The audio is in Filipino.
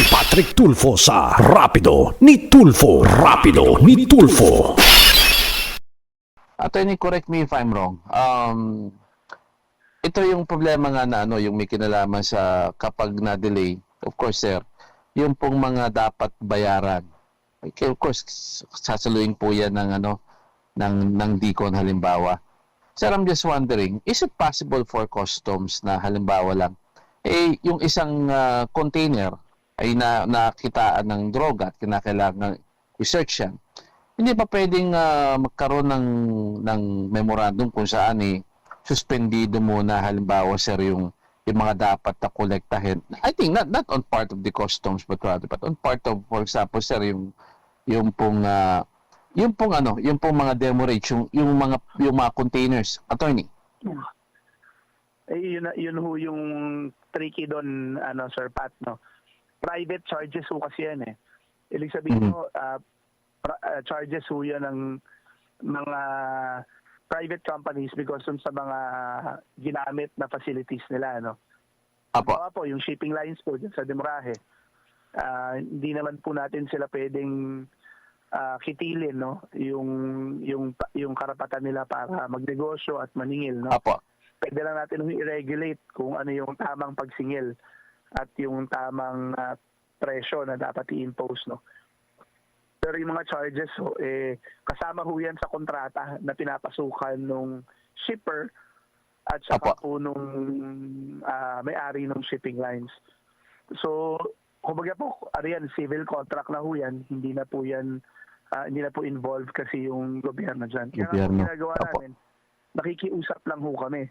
si Patrick Tulfo sa Rapido ni Tulfo. Rapido ni Tulfo. Attorney, correct me if I'm wrong. Um, ito yung problema nga na ano, yung may kinalaman sa kapag na-delay. Of course, sir, yung pong mga dapat bayaran. Okay, of course, sasaluin po yan ng ano, ng, ng DCON halimbawa. Sir, I'm just wondering, is it possible for customs na halimbawa lang, eh, yung isang ah, container ay na, nakitaan ng droga at kinakailangan research yan, hindi pa pwedeng ah, magkaroon ng ng memorandum kung saan eh suspendido muna halimbawa sir yung yung mga dapat na kolektahin. I think not not on part of the customs but rather but on part of for example sir yung yung pong ah, yung pong ano, yung pong mga demo rates, yung yung mga yung mga containers, attorney. Eh, yun, yun ho yung tricky doon, ano, Sir Pat, no? Private charges ho kasi yan eh. Ibig sabihin Mhm. mo, ah, pra- ah, charges ho yan ng mga private companies because dun sa mga ginamit na facilities nila, no? Apo. Halimbawa po, yung shipping lines po dyan sa Demorahe, ah, hindi naman po natin sila pwedeng ah, kitilin, no? Yung, yung, yung karapatan nila para magnegosyo at maningil, no? Apo. pwede lang natin i-regulate kung ano yung tamang pagsingil at yung tamang ah, presyo na dapat i-impose no. Pero yung mga charges ho, eh, kasama ho yan sa kontrata na pinapasukan nung shipper at saka Apo. po nung ah, may-ari ng shipping lines. So, kumbaga po, ano yan, civil contract na ho yan, hindi na po yan, ah, hindi na po involved kasi yung gobyerno dyan. Kaya Gobyerno. ginagawa Apo. namin, nakikiusap lang ho kami